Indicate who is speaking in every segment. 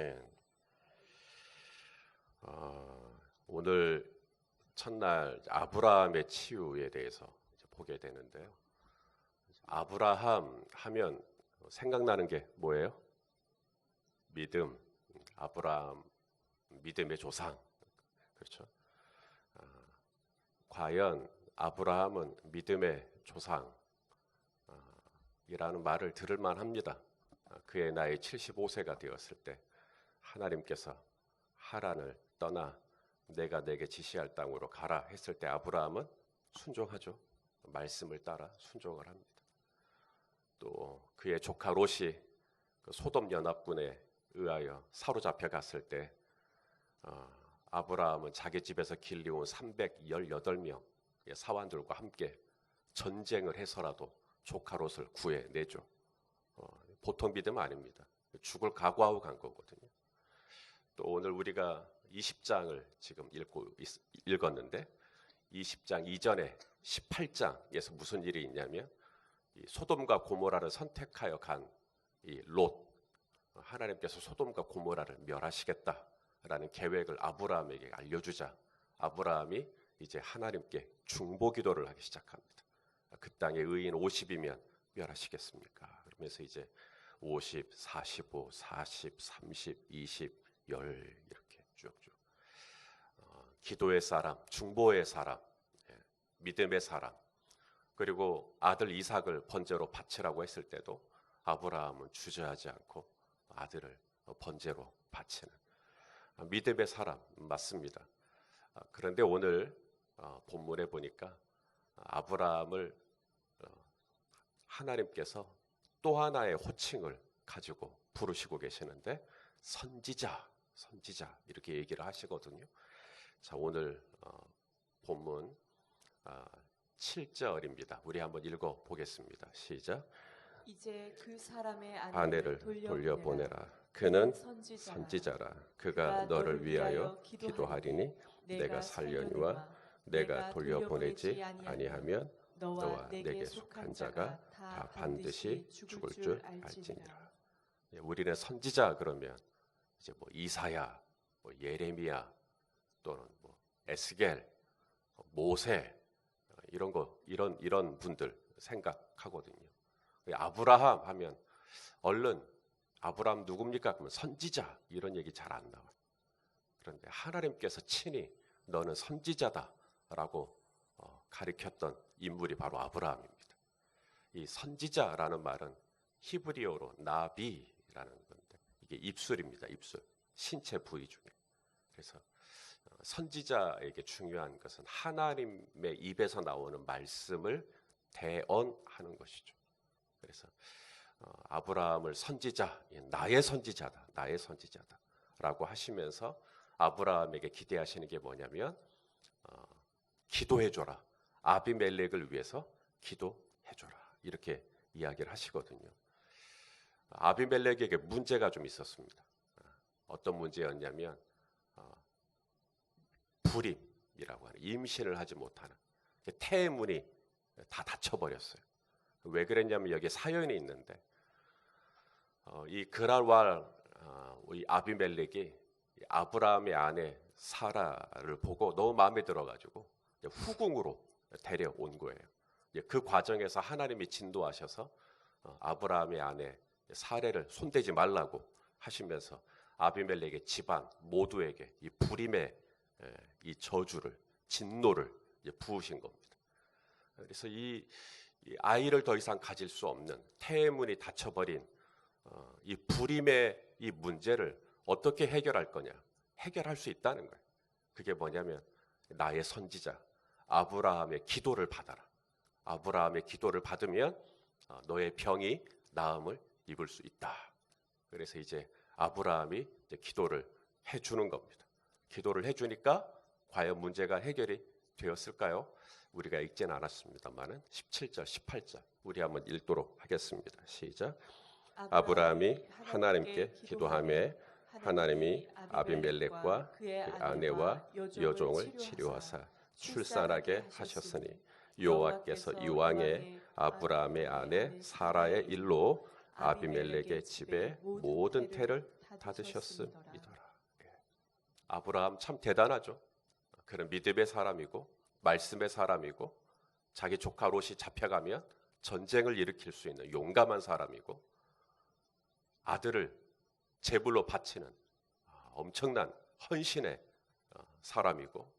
Speaker 1: 예. 어, 오늘 첫날 아브라함의 치유에 대해서 보게 되는데요. 아브라함 하면 생각나는 게 뭐예요? 믿음, 아브라함 믿음의 조상. 그렇죠? 아, 과연 아브라함은 믿음의 조상 아, 이라는 말을 들을 만합니다. 아, 그의 나이 75세가 되었을 때 하나님께서 하란을 떠나 내가 내게 지시할 땅으로 가라 했을 때 아브라함은 순종하죠. 말씀을 따라 순종을 합니다. 또 그의 조카 롯이 그 소돔 연합군에 의하여 사로잡혀 갔을 때 어, 아브라함은 자기 집에서 길리온 318명 사환들과 함께 전쟁을 해서라도 조카 롯을 구해내죠. 어, 보통 믿음 아닙니다. 죽을 각오하고 간 거거든요. 또 오늘 우리가 20장을 지금 읽고 읽 었는데 20장 이전에 18장에서 무슨 일이 있냐면 소돔과 고모라를 선택하여 간 이 롯 하나님께서 소돔과 고모라를 멸하시겠다라는 계획을 아브라함에게 알려주자 아브라함이 이제 하나님께 중보 기도를 하기 시작합니다. 그 땅에 의인 50이면 멸하시겠습니까? 그러면서 이제 50, 45, 40, 30, 20, 10 이렇게 쭉쭉 어, 기도의 사람, 중보의 사람, 예, 믿음의 사람 그리고 아들 이삭을 번제로 바치라고 했을 때도 아브라함은 주저하지 않고 아들을 번제로 바치는 아, 믿음의 사람 맞습니다. 아, 그런데 오늘 어, 본문에 보니까 아브라함을 어, 하나님께서 또 하나의 호칭을 가지고 부르시고 계시는데 선지자, 선지자 이렇게 얘기를 하시거든요. 자 오늘 어, 본문 7절입니다. 우리 한번 읽어 보겠습니다. 시작.
Speaker 2: 이제 그 사람의
Speaker 1: 아내를 돌려보내라. 그는 선지자라. 그가 너를 위하여 기도하리니 내가 살려니와 내가 돌려보내지 아니하면 너와 내게 속한 자가 다 반드시 죽을 줄 알지니라. 예, 우리는 선지자 그러면 이제 뭐 이사야, 뭐 예레미야 또는 뭐 에스겔, 모세 이런 거 이런 이런 분들 생각하거든요. 아브라함 하면 얼른 아브라함 누굽니까? 그러면 선지자 이런 얘기 잘 안 나와요. 그런데 하나님께서 친히 너는 선지자다라고 어, 가리켰던 인물이 바로 아브라함입니다. 이 선지자라는 말은 히브리어로 나비라는 이게 입술입니다. 입술 신체 부위 중에 그래서 선지자에게 중요한 것은 하나님의 입에서 나오는 말씀을 대언하는 것이죠. 그래서 어, 아브라함을 선지자, 나의 선지자다, 나의 선지자다라고 하시면서 아브라함에게 기대하시는 게 뭐냐면 어, 기도해줘라, 아비멜렉을 위해서 기도해줘라 이렇게 이야기를 하시거든요. 아비멜렉에게 문제가 좀 있었습니다. 어떤 문제였냐면 불임이라고 하는 임신을 하지 못하는 태문이 다 닫혀버렸어요. 왜 그랬냐면 여기 사연이 있는데 어, 이 그랄왈 어, 이 아비멜렉이 아브라함의 아내 사라를 보고 너무 마음에 들어가지고 후궁으로 데려온 거예요. 그 과정에서 하나님이 진도하셔서 어, 아브라함의 아내 사례를 손대지 말라고 하시면서 아비멜렉의 집안 모두에게 이 불임의 예, 이 저주를 진노를 부으신 겁니다. 그래서 이, 아이를 더 이상 가질 수 없는 태문이 닫혀버린 어, 이 불임의 이 문제를 어떻게 해결할 거냐? 해결할 수 있다는 거예요. 그게 뭐냐면 나의 선지자 아브라함의 기도를 받아라. 아브라함의 기도를 받으면 어, 너의 병이 나음을 입을 수 있다. 그래서 이제 아브라함이 이제 기도를 해주는 겁니다. 기도를 해주니까 과연 문제가 해결이 되었을까요? 우리가 읽지는 않았습니다만은 17절, 18절 우리 한번 읽도록 하겠습니다. 시작. 아브라함이 하나님께 기도함에 하나님이 아비멜렉과 그의 아내와 여종을 치료하사 출산하게 하셨으니 여호와께서 이왕에 아브라함의 아내 사라의 일로 아비멜렉의 집에 모든 태를. 예. 아브라함 참 대단하죠. 그는 믿음의 사람이고 말씀의 사람이고 자기 조카 롯이 잡혀가면 전쟁을 일으킬 수 있는 용감한 사람이고 아들을 제불로 바치는 아, 엄청난 헌신의 어, 사람이고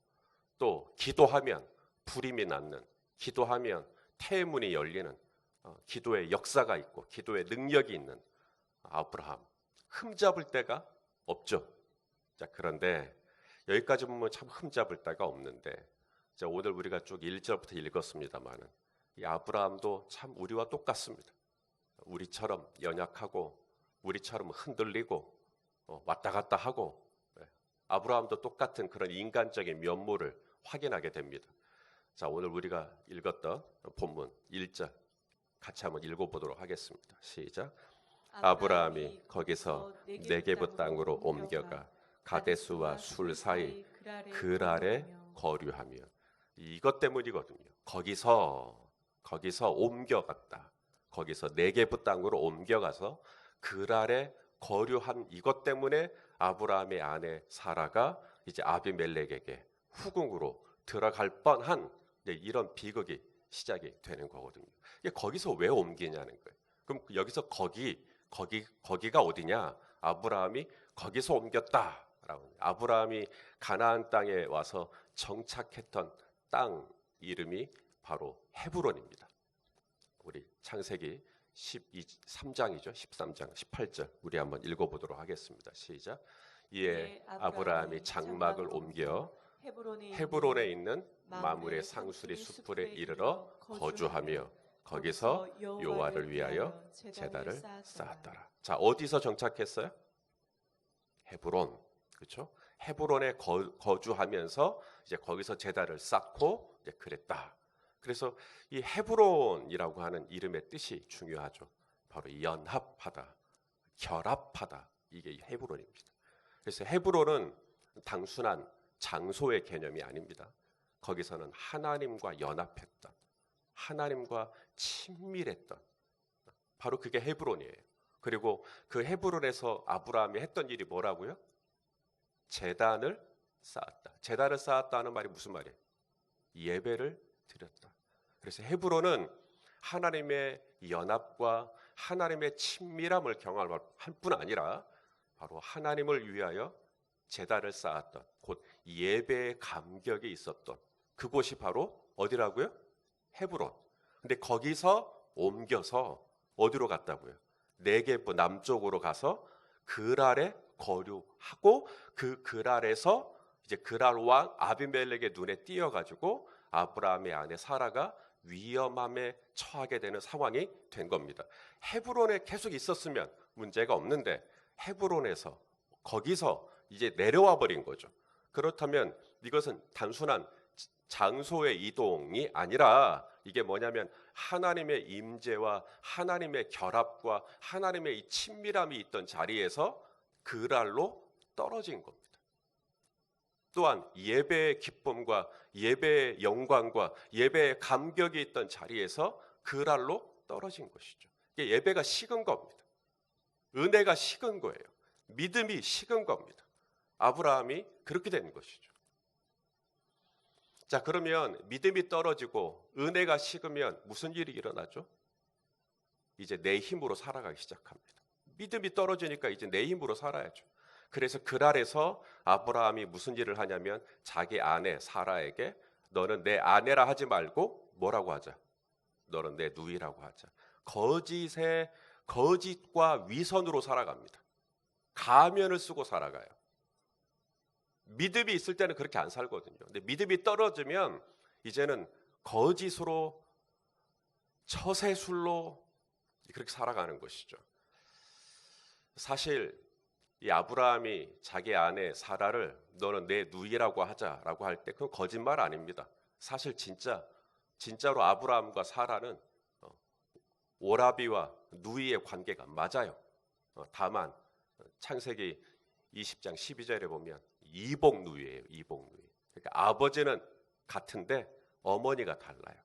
Speaker 1: 또 기도하면 불임이 낫는 기도하면 태문이 열리는 어, 기도의 역사가 있고 기도의 능력이 있는 아브라함 흠잡을 데가 없죠. 자 그런데 여기까지 보면 참 흠잡을 데가 없는데 자 오늘 우리가 쭉 1절부터 읽었습니다만은 이 아브라함도 참 우리와 똑같습니다. 우리처럼 연약하고 우리처럼 흔들리고 어, 왔다 갔다 하고 예. 아브라함도 똑같은 그런 인간적인 면모를 확인하게 됩니다. 자 오늘 우리가 읽었던 본문 1절 같이 한번 읽어보도록 하겠습니다. 시작. 아브라함이 거기서 네게브 땅으로 옮겨가 가데스와 술 사이 그랄에 거류하며 이것 때문이거든요. 거기서 거기서 옮겨갔다. 거기서 네게브 땅으로 옮겨가서 그랄에 거류한 이것 때문에 아브라함의 아내 사라가 이제 아비멜렉에게 후궁으로 들어갈 뻔한 이런 비극이 시작이 되는 거거든요. 거기서 왜 옮기냐는 거예요. 그럼 여기서 거기 거기 거기가 어디냐? 아브라함이 거기서 옮겼다라고. 아브라함이 가나안 땅에 와서 정착했던 땅 이름이 바로 헤브론입니다. 우리 창세기 13장이죠. 13장 18절 우리 한번 읽어보도록 하겠습니다. 시작. 이에
Speaker 2: 예,
Speaker 1: 아브라함이 장막을 옮겨
Speaker 2: 헤브론에,
Speaker 1: 헤브론에 있는 마물의 상수리 숲에 이르러 거주하며 거기서 여호와를 위하여 제단을 쌓았더라. 자 어디서 정착했어요? 헤브론 그렇죠? 헤브론에 거, 거주하면서 이제 거기서 제단을 쌓고 이제 그랬다. 그래서 이 헤브론이라고 하는 이름의 뜻이 중요하죠. 바로 연합하다, 결합하다 이게 헤브론입니다. 그래서 헤브론은 단순한 장소의 개념이 아닙니다. 거기서는 하나님과 연합했던, 하나님과 친밀했던, 바로 그게 헤브론이에요. 그리고 그 헤브론에서 아브라함이 했던 일이 뭐라고요? 재단을 쌓았다. 재단을 쌓았다는 말이 무슨 말이에요? 예배를 드렸다. 그래서 헤브론은 하나님의 연합과 하나님의 친밀함을 경험할 뿐 아니라 바로 하나님을 위하여 제단을 쌓았던 곧 예배의 감격이 있었던 그곳이 바로 어디라고요? 헤브론. 근데 거기서 옮겨서 어디로 갔다고요? 네게브 남쪽으로 가서 그랄에 거류하고 그 그랄에서 이제 그랄 왕 아비멜렉의 눈에 띄어가지고 아브라함의 아내 사라가 위험함에 처하게 되는 상황이 된 겁니다. 헤브론에 계속 있었으면 문제가 없는데 헤브론에서 거기서 이제 내려와 버린 거죠. 그렇다면 이것은 단순한 장소의 이동이 아니라 이게 뭐냐면 하나님의 임재와 하나님의 결합과 하나님의 이 친밀함이 있던 자리에서 그랄로 떨어진 겁니다. 또한 예배의 기쁨과 예배의 영광과 예배의 감격이 있던 자리에서 그랄로 떨어진 것이죠. 예배가 식은 겁니다. 은혜가 식은 거예요. 믿음이 식은 겁니다. 아브라함이 그렇게 된 것이죠. 자, 그러면 믿음이 떨어지고 은혜가 식으면 무슨 일이 일어나죠? 이제 내 힘으로 살아가기 시작합니다. 믿음이 떨어지니까 이제 내 힘으로 살아야죠. 그래서 그날에서 아브라함이 무슨 일을 하냐면 자기 아내 사라에게 너는 내 아내라 하지 말고 뭐라고 하자. 너는 내 누이라고 하자. 거짓의 거짓과 위선으로 살아갑니다. 가면을 쓰고 살아가요. 믿음이 있을 때는 그렇게 안 살거든요. 근데 믿음이 떨어지면 이제는 거짓으로 처세술로 그렇게 살아가는 것이죠. 사실 이 아브라함이 자기 아내 사라를 너는 내 누이라고 하자라고 할 때 그건 거짓말 아닙니다. 사실 진짜 진짜로 아브라함과 사라는 어, 오라비와 누이의 관계가 맞아요. 어, 다만 창세기 20장 12절에 보면 이복 누이예요. 이복 누이. 그러니까 아버지는 같은데 어머니가 달라요.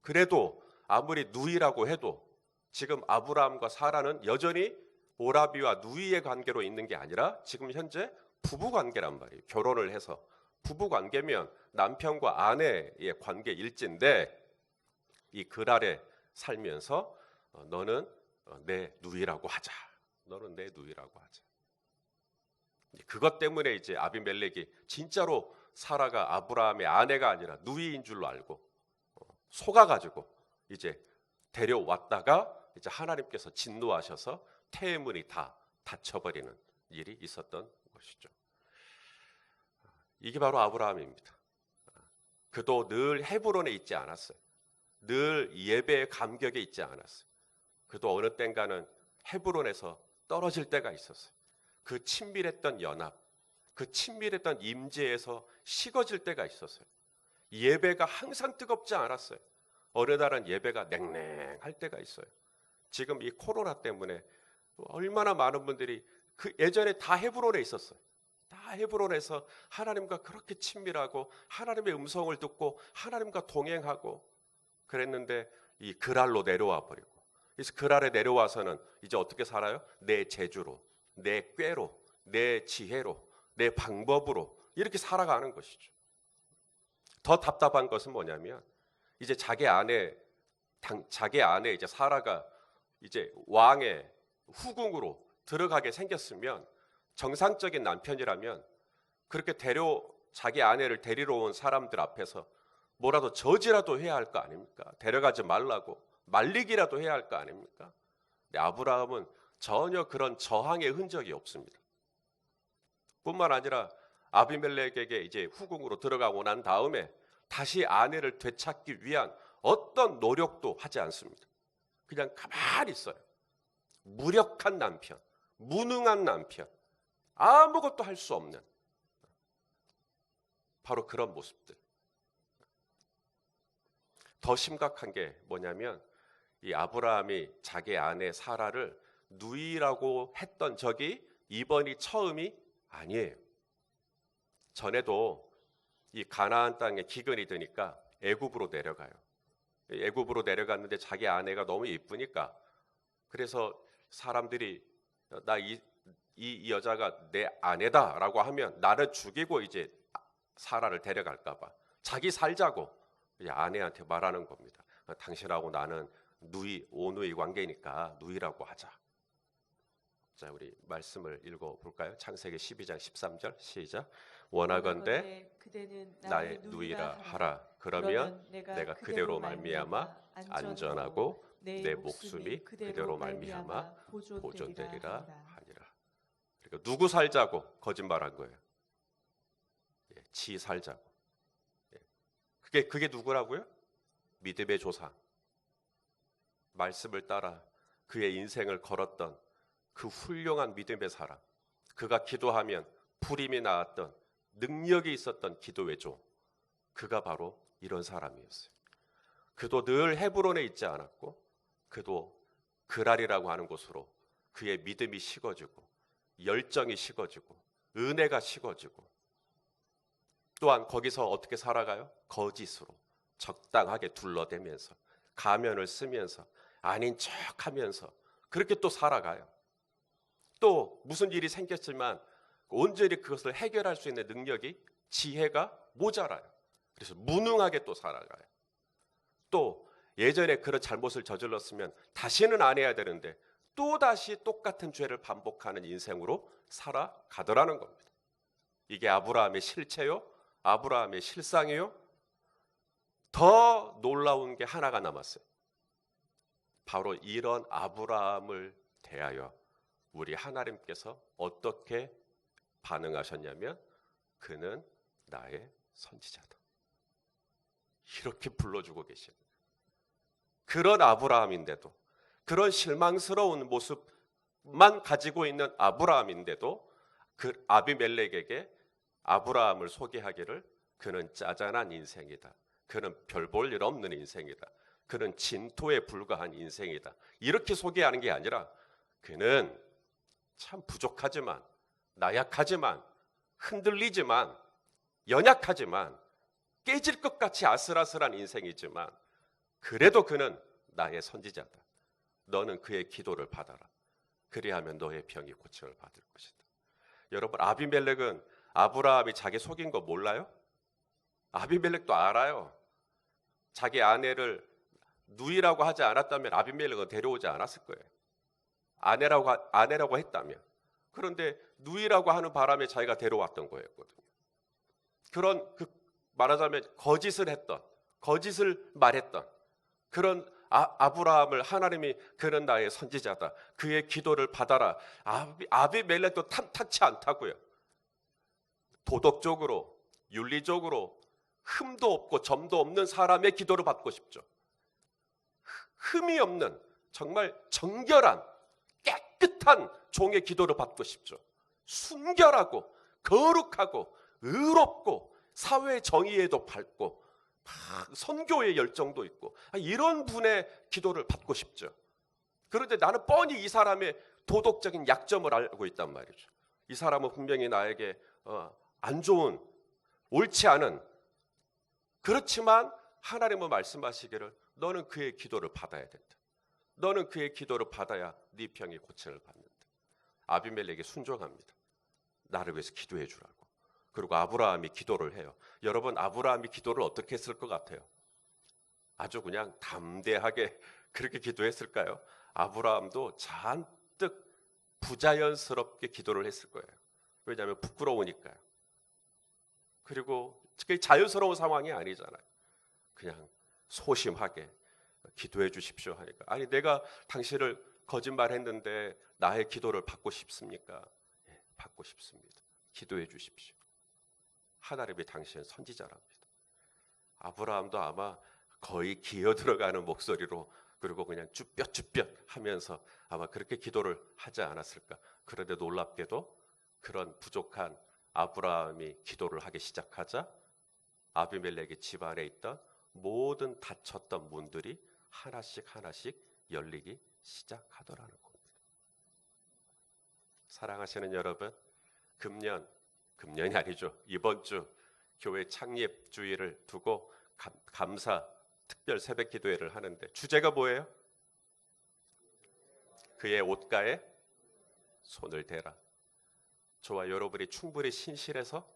Speaker 1: 그래도 아무리 누이라고 해도 지금 아브라함과 사라는 여전히 오라비와 누이의 관계로 있는 게 아니라 지금 현재 부부 관계란 말이에요. 결혼을 해서 부부 관계면 남편과 아내의 관계 일진데 이글 아래 살면서 어, 너는 어, 내 누이라고 하자. 너는 내 누이라고 하자. 그것 때문에 이제 아비멜렉이 진짜로 사라가 아브라함의 아내가 아니라 누이인 줄로 알고 어, 속아 가지고 이제 데려왔다가 이제 하나님께서 진노하셔서 태문이 다 닫혀버리는 일이 있었던 것이죠. 이게 바로 아브라함입니다. 그도 늘 헤브론에 있지 않았어요. 늘 예배의 감격에 있지 않았어요. 그도 어느 땐가는 헤브론에서 떨어질 때가 있었어요. 그 친밀했던 연합, 그 친밀했던 임재에서 식어질 때가 있었어요. 예배가 항상 뜨겁지 않았어요. 어느 날은 예배가 냉랭할 때가 있어요. 지금 이 코로나 때문에 얼마나 많은 분들이 그 예전에 다 헤브론에 있었어요. 다 헤브론에서 하나님과 그렇게 친밀하고 하나님의 음성을 듣고 하나님과 동행하고 그랬는데 이 그랄로 내려와 버리고 그래서 그랄에 내려와서는 이제 어떻게 살아요? 내 재주로, 내 꾀로, 내 지혜로, 내 방법으로 이렇게 살아가는 것이죠. 더 답답한 것은 뭐냐면 이제 자기 아내 당, 자기 아내 이제 사라가 이제 왕의 후궁으로 들어가게 생겼으면 정상적인 남편이라면 그렇게 데려 자기 아내를 데리러 온 사람들 앞에서 뭐라도 저지라도 해야 할 거 아닙니까? 데려가지 말라고 말리기라도 해야 할 거 아닙니까? 아브라함은 전혀 그런 저항의 흔적이 없습니다. 뿐만 아니라 아비멜렉에게 이제 후궁으로 들어가고 난 다음에 다시 아내를 되찾기 위한 어떤 노력도 하지 않습니다. 그냥 가만히 있어요. 무력한 남편, 무능한 남편, 아무것도 할 수 없는 바로 그런 모습들. 더 심각한 게 뭐냐면 이 아브라함이 자기 아내 사라를 누이라고 했던 적이 이번이 처음이 아니에요. 전에도 이 가나안 땅에 기근이 드니까 애굽으로 내려가요. 애굽으로 내려갔는데 자기 아내가 너무 이쁘니까 그래서 사람들이 나이 이 여자가 내 아내다라고 하면 나를 죽이고 이제 사라를 데려갈까 봐 자기 살자고 아내한테 말하는 겁니다. 당신하고 나는 누이 오누이 관계니까 누이라고 하자. 자, 우리 말씀을 읽어 볼까요? 창세기 12장 13절 시작. 원하건대 나의 누이라 하라. 그러면 내가 그대로 말미암아 안전하고 내 목숨이 그대로 말미암아 보존되리라 하니라. 그러니까 누구 살자고 거짓말한 거예요. 예, 지 살자고. 예. 그게 그게 누구라고요? 믿음의 조상. 말씀을 따라 그의 인생을 걸었던 그 훌륭한 믿음의 사람. 그가 기도하면 불임이 나왔던 능력이 있었던 기도의 종. 그가 바로 이런 사람이었어요. 그도 늘 헤브론에 있지 않았고 그도 그랄이라고 하는 곳으로 그의 믿음이 식어지고 열정이 식어지고 은혜가 식어지고 또한 거기서 어떻게 살아가요? 거짓으로 적당하게 둘러대면서 가면을 쓰면서 아닌 척하면서 그렇게 또 살아가요. 또 무슨 일이 생겼지만 온전히 그것을 해결할 수 있는 능력이 지혜가 모자라요. 그래서 무능하게 또 살아가요. 또 예전에 그런 잘못을 저질렀으면 다시는 안 해야 되는데 또 다시 똑같은 죄를 반복하는 인생으로 살아가더라는 겁니다. 이게 아브라함의 실체요, 아브라함의 실상이요. 더 놀라운 게 하나가 남았어요. 바로 이런 아브라함을 대하여 우리 하나님께서 어떻게 반응하셨냐면 그는 나의 선지자다. 이렇게 불러주고 계십니다. 그런 아브라함인데도 그런 실망스러운 모습만 가지고 있는 아브라함인데도 그 아비멜렉에게 아브라함을 소개하기를 그는 짜잔한 인생이다. 그는 별 볼 일 없는 인생이다. 그는 진토에 불과한 인생이다. 이렇게 소개하는 게 아니라 그는 참 부족하지만 나약하지만 흔들리지만 연약하지만 깨질 것 같이 아슬아슬한 인생이지만 그래도 그는 나의 선지자다. 너는 그의 기도를 받아라. 그리하면 너의 병이 고침을 받을 것이다. 여러분 아비멜렉은 아브라함이 자기 속인 거 몰라요? 아비멜렉도 알아요. 자기 아내를 누이라고 하지 않았다면 아비멜렉은 데려오지 않았을 거예요. 아내라고 하- 아내라고 했다면 그런데 누이라고 하는 바람에 자기가 데려왔던 거였거든요. 그런 그 말하자면 거짓을 했던 거짓을 말했던 그런 아, 아브라함을 하나님이 그는 나의 선지자다. 그의 기도를 받아라. 아비, 아비멜렉도 탐탁치 않다고요. 도덕적으로 윤리적으로 흠도 없고 점도 없는 사람의 기도를 받고 싶죠. 흠이 없는 정말 정결한 깨끗한 종의 기도를 받고 싶죠. 순결하고 거룩하고 의롭고 사회 정의에도 밝고 막 선교의 열정도 있고 아, 이런 분의 기도를 받고 싶죠. 그런데 나는 뻔히 이 사람의 도덕적인 약점을 알고 있단 말이죠. 이 사람은 분명히 나에게 어, 안 좋은 옳지 않은 그렇지만 하나님은 말씀하시기를 너는 그의 기도를 받아야 된다. 너는 그의 기도를 받아야 네 병이 고침을 받는다. 아비멜렉이 순종합니다. 나를 위해서 기도해 주라고. 그리고 아브라함이 기도를 해요. 여러분 아브라함이 기도를 어떻게 했을 것 같아요? 아주 그냥 담대하게 그렇게 기도했을까요? 아브라함도 잔뜩 부자연스럽게 기도를 했을 거예요. 왜냐하면 부끄러우니까요. 그리고 그게 자연스러운 상황이 아니잖아요. 그냥 소심하게 기도해 주십시오 하니까 아니 내가 당신을 거짓말했는데 나의 기도를 받고 싶습니까? 예, 받고 싶습니다. 기도해 주십시오. 하나님이 당신의 선지자랍니다. 아브라함도 아마 거의 기어 들어가는 목소리로 그리고 그냥 쭈뼛쭈뼛 하면서 아마 그렇게 기도를 하지 않았을까. 그런데 놀랍게도 그런 부족한 아브라함이 기도를 하기 시작하자 아비멜렉의 집안에 있던 모든 닫혔던 문들이 하나씩 하나씩 열리기 시작하더라는 겁니다. 사랑하시는 여러분, 금년 금년이 아니죠. 이번 주 교회 창립 주일을 두고 감, 감사 특별 새벽 기도회를 하는데 주제가 뭐예요? 그의 옷가에 손을 대라. 저와 여러분이 충분히 신실해서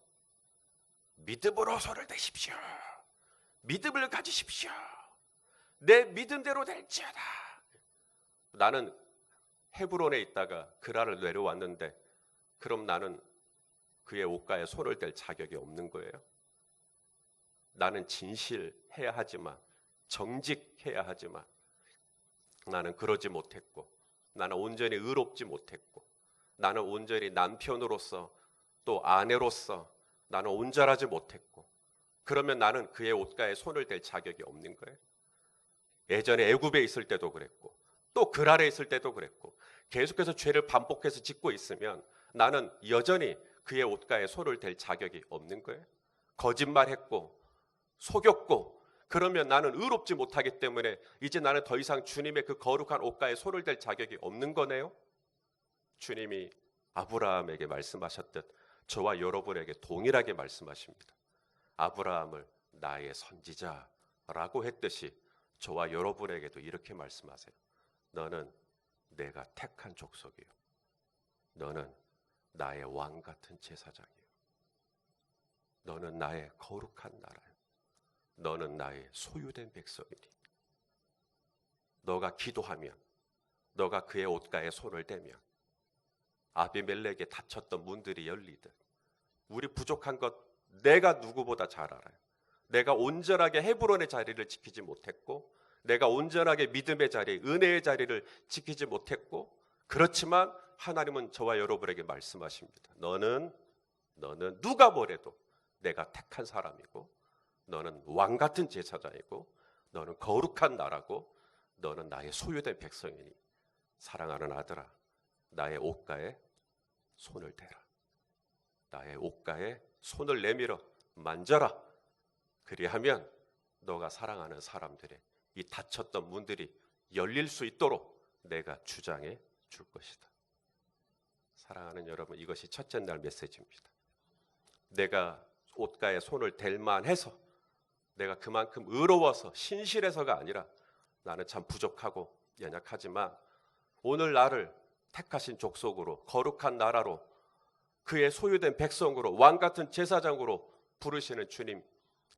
Speaker 1: 믿음으로 손을 대십시오. 믿음을 가지십시오. 내 믿음대로 될지어다. 나는 헤브론에 있다가 그라를 내려왔는데 그럼 나는 그의 옷가에 손을 댈 자격이 없는 거예요. 나는 진실해야 하지만 정직해야 하지만 나는 그러지 못했고 나는 온전히 의롭지 못했고 나는 온전히 남편으로서 또 아내로서 나는 온전하지 못했고 그러면 나는 그의 옷가에 손을 댈 자격이 없는 거예요. 예전에 애굽에 있을 때도 그랬고 또 그랄에 있을 때도 그랬고 계속해서 죄를 반복해서 짓고 있으면 나는 여전히 그의 옷가에 손을 댈 자격이 없는 거예요. 거짓말했고 속였고 그러면 나는 의롭지 못하기 때문에 이제 나는 더 이상 주님의 그 거룩한 옷가에 손을 댈 자격이 없는 거네요. 주님이 아브라함에게 말씀하셨듯 저와 여러분에게 동일하게 말씀하십니다. 아브라함을 나의 선지자라고 했듯이 저와 여러분에게도 이렇게 말씀하세요. 너는 내가 택한 족속이요. 너는 나의 왕 같은 제사장이요. 너는 나의 거룩한 나라요. 너는 나의 소유된 백성이니. 너가 기도하면, 너가 그의 옷가에 손을 대면, 아비멜렉에 닫혔던 문들이 열리듯, 우리 부족한 것 내가 누구보다 잘 알아요. 내가 온전하게 헤브론의 자리를 지키지 못했고, 내가 온전하게 믿음의 자리, 은혜의 자리를 지키지 못했고, 그렇지만 하나님은 저와 여러분에게 말씀하십니다. 너는 너는 누가 뭐래도 내가 택한 사람이고 너는 왕 같은 제사장이고 너는 거룩한 나라고 너는 나의 소유된 백성이니 사랑하는 아들아 나의 옷가에 손을 대라. 나의 옷가에 손을 내밀어 만져라. 그리하면 너가 사랑하는 사람들의 이 닫혔던 문들이 열릴 수 있도록 내가 주장해 줄 것이다. 사랑하는 여러분, 이것이 첫째 날 메시지입니다. 내가 옷가에 손을 댈 만 해서 내가 그만큼 의로워서 신실해서가 아니라 나는 참 부족하고 연약하지만 오늘 나를 택하신 족속으로 거룩한 나라로 그의 소유된 백성으로 왕 같은 제사장으로 부르시는 주님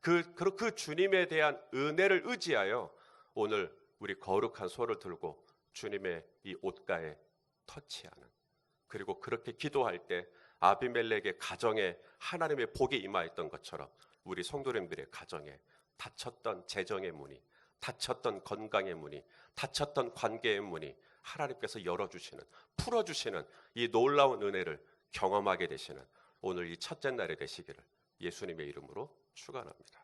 Speaker 1: 그, 그, 그 주님에 대한 은혜를 의지하여 오늘 우리 거룩한 소를 들고 주님의 이 옷가에 터치하는 그리고 그렇게 기도할 때 아비멜렉의 가정에 하나님의 복이 임하였던 것처럼 우리 성도님들의 가정에 닫혔던 재정의 문이 닫혔던 건강의 문이 닫혔던 관계의 문이 하나님께서 열어주시는 풀어주시는 이 놀라운 은혜를 경험하게 되시는 오늘 이 첫째 날이 되시기를 예수님의 이름으로 축원합니다.